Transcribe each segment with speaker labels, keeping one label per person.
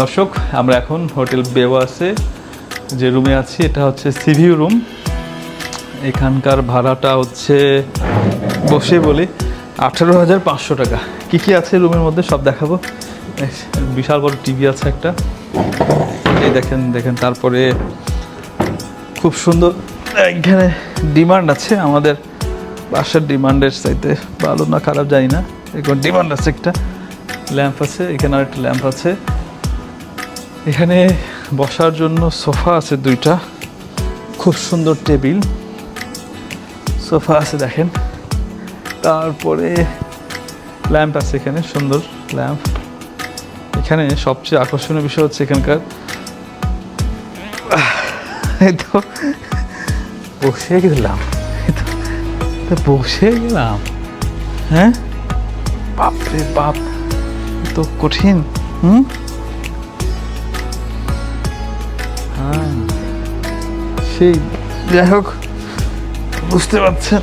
Speaker 1: দর্শক, আমরা এখন হোটেল বেওয়াসে যে রুমে আছি, এটা হচ্ছে সিভিউ রুম। এখানকার ভাড়াটা হচ্ছে বসে বলি, আঠেরো হাজার পাঁচশো টাকা। কী কী আছে রুমের মধ্যে, সব দেখাবো। বিশাল বড় টিভি আছে একটা। এই দেখেন দেখেন, তারপরে খুব সুন্দর, এখানে ডিমান্ড আছে। আমাদের বাসার ডিমান্ডের চাইতে ভালো না খারাপ জানি না। এখন ডিমান্ড আছে একটা। ল্যাম্প আছে, এখানে একটা ল্যাম্প আছে। এখানে বসার জন্য সোফা আছে দুইটা। খুব সুন্দর টেবিল। সোফা আছে দেখেন। তারপরে ল্যাম্প আছে এখানে, সুন্দর ল্যাম্প। এখানে সবচেয়ে আকর্ষণীয় বিষয় হচ্ছে এখানকার। বসে গেলাম। বসে গেলাম। হ্যাঁ? বাপরে বাপ তো কঠিন। হুম? সেই যাই হোক, বুঝতে পারছেন।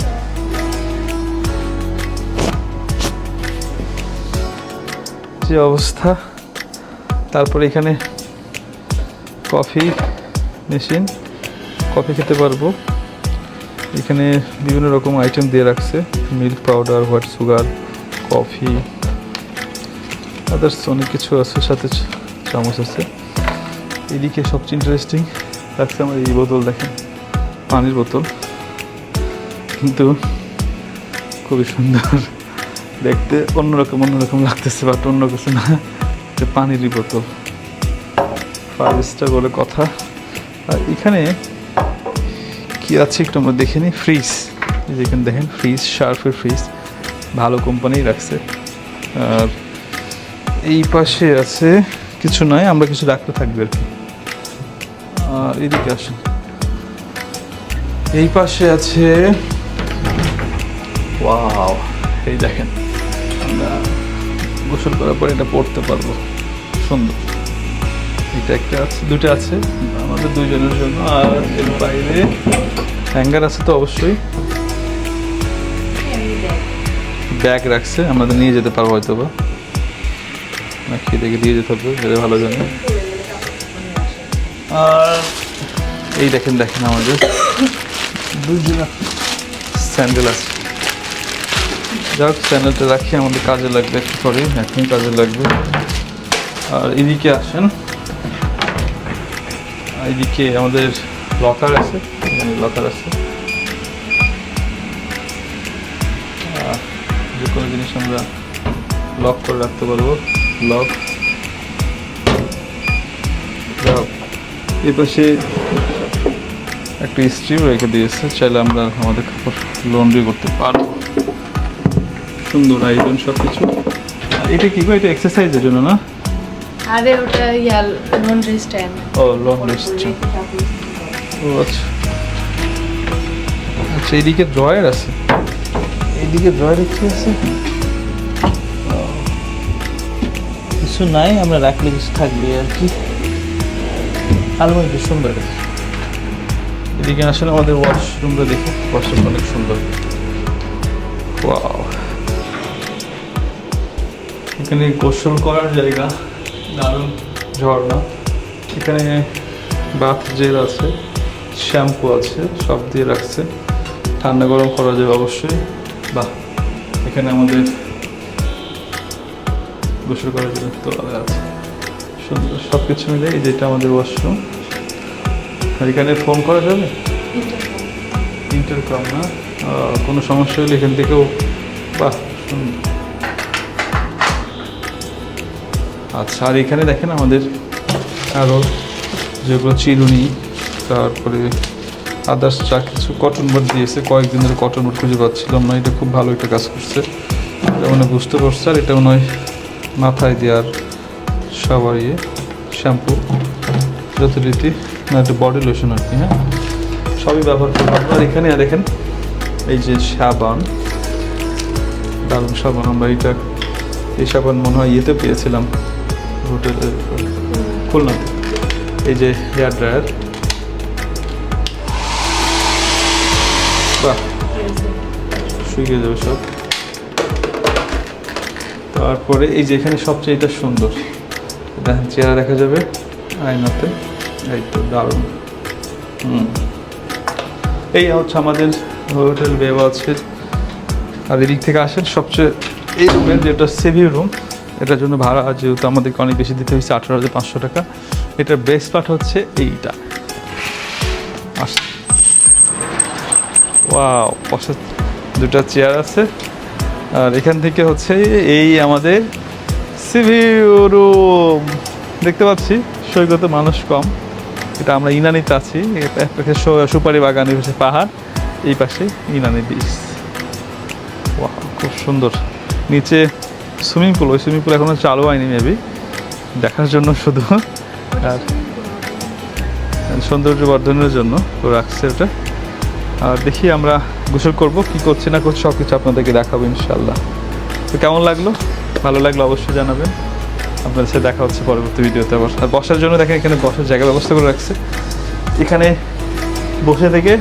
Speaker 1: যে অবস্থা, তারপরে এখানে কফি মেশিন, কফি খেতে পারব। এখানে বিভিন্ন রকম আইটেম দিয়ে রাখছে milk powder white sugar coffee others অনেক কিছু আছে, সাথে চামচ আছে। এদিকে সবচেয়ে ইন্টারেস্টিং লাগছে আমার এই বোতল দেখেন, পানির বোতল। কিন্তু খুবই সুন্দর। দেখতে অন্যরকম অন্যরকম লাগতেছে বাট অন্য কিছু না। যে পানিরই বোতল। ফাইভ স্টার বলে কথা। আর এখানে কি আছে একটু আমরা দেখে নিই। ফ্রিজ এই যে এখানে দেখেন ফ্রিজ শার্ফের ফ্রিজ ভালো কোম্পানি রাখছে। আর এই পাশে আছে, কিছু নয়, আমরা কিছু রাখতে থাকবে আর কি। আর এদিকে আসেন। এই পাশে আছে, ওয়াও, এই দেখেন, আমরা গোসল করার পরে এটা পড়তে পারব। সুন্দর। এটা একটা আছে দুটো আছে, আমাদের দুজনের জন্য, আর এর বাইরে হ্যাঙ্গার আছে তো অবশ্যই। ব্যাগ রাখছে আমাদের নিয়ে যেতে পারব হয়তো বা নাকি দেখে দিয়ে যেতে হবে ভালো জানি। আর এই দেখেন দেখেন আমাদের দুজন স্যান্ডেল আছে। যাক, স্যান্ডেলটা রাখি, আমাদের কাজে লাগবে একটু পরে এখন কাজে লাগবে। আর এদিকে আসেন। এদিকে আমাদের লকার আছে লকার আছে। যে কোনো জিনিস আমরা লক করে রাখতে পারব। লক। এই পাশে একটা স্ট্রিম রেখে দিয়েছে চাইলে আমরা আমাদের কাপড় লন্ড্রি করতে পারব। সুন্দর আয়োজন সব কিছু এটা কি এটা এক্সারসাইজের জন্য না?
Speaker 2: আরে ওটা ইয়াল লন্ড্রি স্ট্যান্ড
Speaker 1: ও লন্ড্রি স্ট্রিম ও আচ্ছা। আচ্ছা এইদিকে ড্রয়ার আছে? এইদিকে ড্রয়ারে কি আছে? কিছু নাই আমরা রাখলে কিছু থাকবে আর কি। আলমারিটা সুন্দর। এদিকে আসলে আমাদের ওয়াশরুমটা দেখো। ওয়াশরুমটা অনেক সুন্দর। এখানে গোসল করার জায়গা, দারুণ ঝর্ণা। এখানে বাথ জেল আছে শ্যাম্পু আছে, সব দিয়ে রাখছে। ঠান্ডা গরম করা যাবে অবশ্যই। বাহ, এখানে আমাদের গোসল করার জন্য তোলা আছে। সব কিছু মিলে এই যেটা আমাদের ওয়াশরুম আর এখানে ফোন করা যাবে? ইন্টারকম না। কোনো সমস্যা হলে এখান থেকেও বাহ আচ্ছা আর এখানে দেখেন আমাদের আরও যেগুলো চিরুনি, তারপরে আদার্স যা কিছু কটন বোর্ড দিয়েছে, কয়েকদিন ধরে কটন বোর্ড খুঁজে পাচ্ছিলাম না, এটা খুব ভালো একটা কাজ করছে। এটা মনে বুঝতে পারছে, আর এটা মনে হয় মাথায় দেওয়ার সবার ইয়ে শ্যাম্পু যথারীতি না একটা বডি লোশন আর কি হ্যাঁ? সবই ব্যবহার করব। আর এখানে দেখেন, এই যে সাবান, দারুণ সাবান, আমরা এটা, এই সাবান মনে হয় ইয়েতে পেয়েছিলাম, হোটেলে, খুলনাতে। এই যে হেয়ার ড্রায়ার বাহ, শুকিয়ে যাবে সব। তারপরে এই যে এখানে সবচেয়ে এটা সুন্দর। দেখেন চেহারা দেখা যাবে। আয়নাতে। এই তো, দারুণ। এই হচ্ছে আমাদের হোটেল বেওয়াজের আর এদিক থেকে আসেন, সবচেয়ে এই রুমের যেটা সেভি রুম এটার জন্য ভাড়া যেহেতু আমাদেরকে অনেক বেশি দিতে হয়েছে, আঠারো হাজার পাঁচশো টাকা। এটার বেস্ট পার্ট হচ্ছে এইটা। আস দুটা চেয়ার আছে। আর এখান থেকে হচ্ছে এই আমাদের সিভি রুম। দেখতে পাচ্ছি, সৈকতে মানুষ কম। এটা আমরা ইনানিতে আছি। এক পাশে সুপারি বাগান পাহাড়, এই পাশে ইনানি বিচ খুব সুন্দর। নিচে সুইমিং পুল, ওই সুইমিং পুল এখনও চালু হয়নি মেবি দেখার জন্য শুধু। আর সৌন্দর্য বর্ধনের জন্য তো রাখছে ওটা আর দেখি আমরা গোসল করব, কি করছি না করছি সব কিছু আপনাদেরকে দেখাবো ইনশাল্লাহ তো কেমন লাগল? ভালো লাগল অবশ্যই জানাবেন। আপনাদের সাথে দেখা হচ্ছে পরবর্তী ভিডিওতে আবার। আর বসার জন্য দেখেন এখানে বসার জায়গা ব্যবস্থা করে রাখছে। এখানে বসে থেকে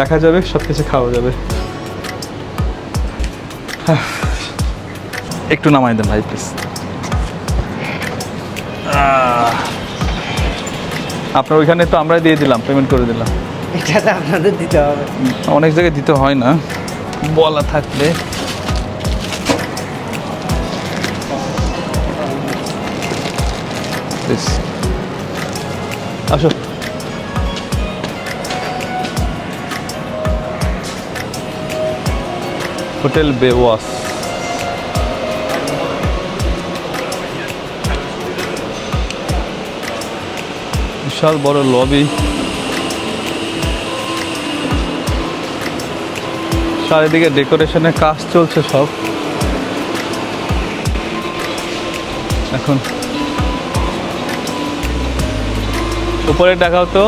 Speaker 1: দেখা যাবে সব কিছু খাওয়া যাবে। একটু নামাই দেন ভাই প্লিজ আপনার ওইখানে তো আমরাই দিয়ে দিলাম পেমেন্ট করে দিলাম।
Speaker 3: এটা তো আপনাদের দিতে হবে।
Speaker 1: অনেক জায়গায় দিতে হয় না। বলা থাকলে হোটেল বেওয়াস। বিশাল বড় লবি। চারিদিকে ডেকোরেশনের কাজ চলছে সব। এখন। উপরে দেখাও তো।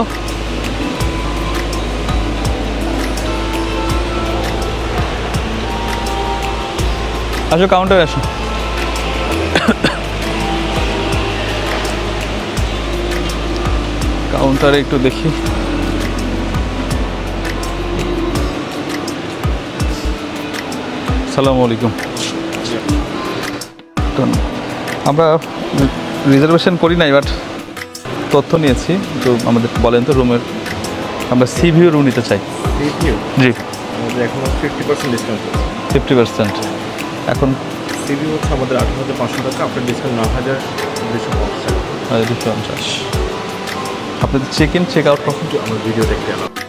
Speaker 1: আসো কাউন্টার আসো। কাউন্টারে একটু দেখি। সালামু আলাইকুম। তো আমরা রিজার্ভেশন করি নাই বাট তথ্য নিয়েছি তো আমাদের বলেন তো রুমের আমরা সি ভিউ রুম নিতে চাই। জি।
Speaker 4: এখন fifty percent discount
Speaker 1: fifty percent এখন
Speaker 4: টিভি হচ্ছে আমাদের আঠারো হাজার পাঁচশো টাকা। আপনার ডিসকাউন্ট ন হাজার দুশো পঞ্চাশ। হাজার
Speaker 1: দুশো পঞ্চাশ। আপনাদের চেক ইন চেক আউট কখন
Speaker 4: আমার ভিডিও দেখতে আলাদা